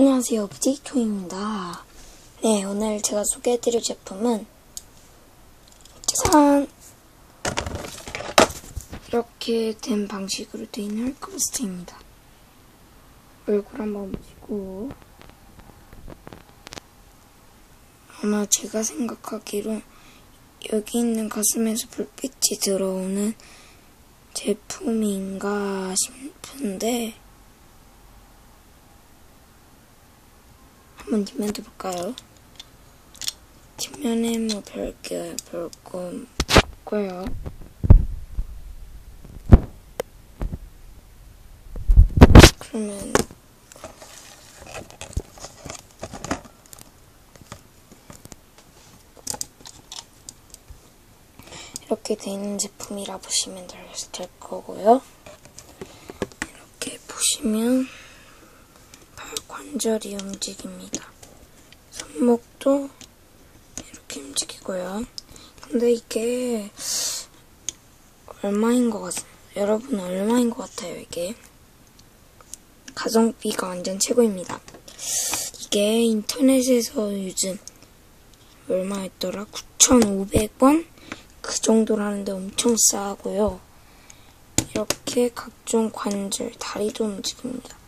안녕하세요. 부지토입니다. 네, 오늘 제가 소개해드릴 제품은 짜잔! 이렇게 된 방식으로 되어 있는 헐크버스트입니다. 얼굴 한번 보시고 아마 제가 생각하기로 여기 있는 가슴에서 불빛이 들어오는 제품인가 싶은데 한번 뒷면 해볼까요? 뒷면에 뭐 별게 별거 없고요. 그러면 이렇게 돼 있는 제품이라 보시면 될, 될 거고요. 이렇게 보시면 발 관절이 움직입니다. 손목도 이렇게 움직이고요. 근데 이게 얼마인 것 같아요? 여러분 얼마인 것 같아요, 이게? 가성비가 완전 최고입니다. 이게 인터넷에서 요즘 얼마였더라? 9,500원? 그 정도라는데 엄청 싸고요. 이렇게 각종 관절, 다리도 움직입니다.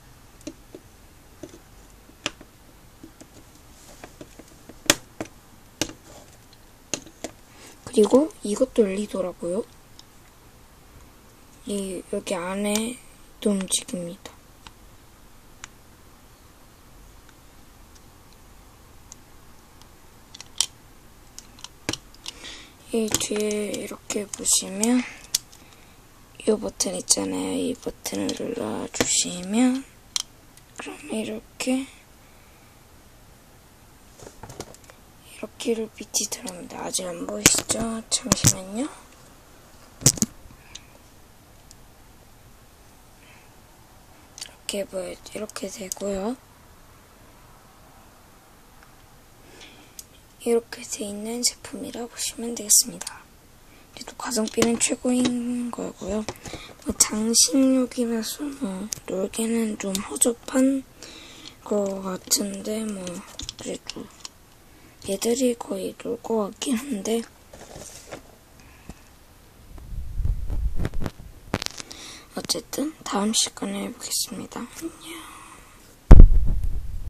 그리고 이것도 열리더라고요. 이 여기 안에도 움직입니다. 이 뒤에 이렇게 보시면 이 버튼 있잖아요. 이 버튼을 눌러주시면 그럼 이렇게 이렇게 빛이 들어옵니다. 아직 안 보이시죠? 잠시만요. 이렇게 보여 이렇게 되고요. 이렇게 돼 있는 제품이라 보시면 되겠습니다. 그래도 가성비는 최고인 거고요. 뭐 장식용이라서 뭐 놀기는 좀 허접한 거 같은데 뭐 그래도 얘들이 거의 놀 것 같긴 한데 어쨌든 다음 시간에 해보겠습니다. 안녕.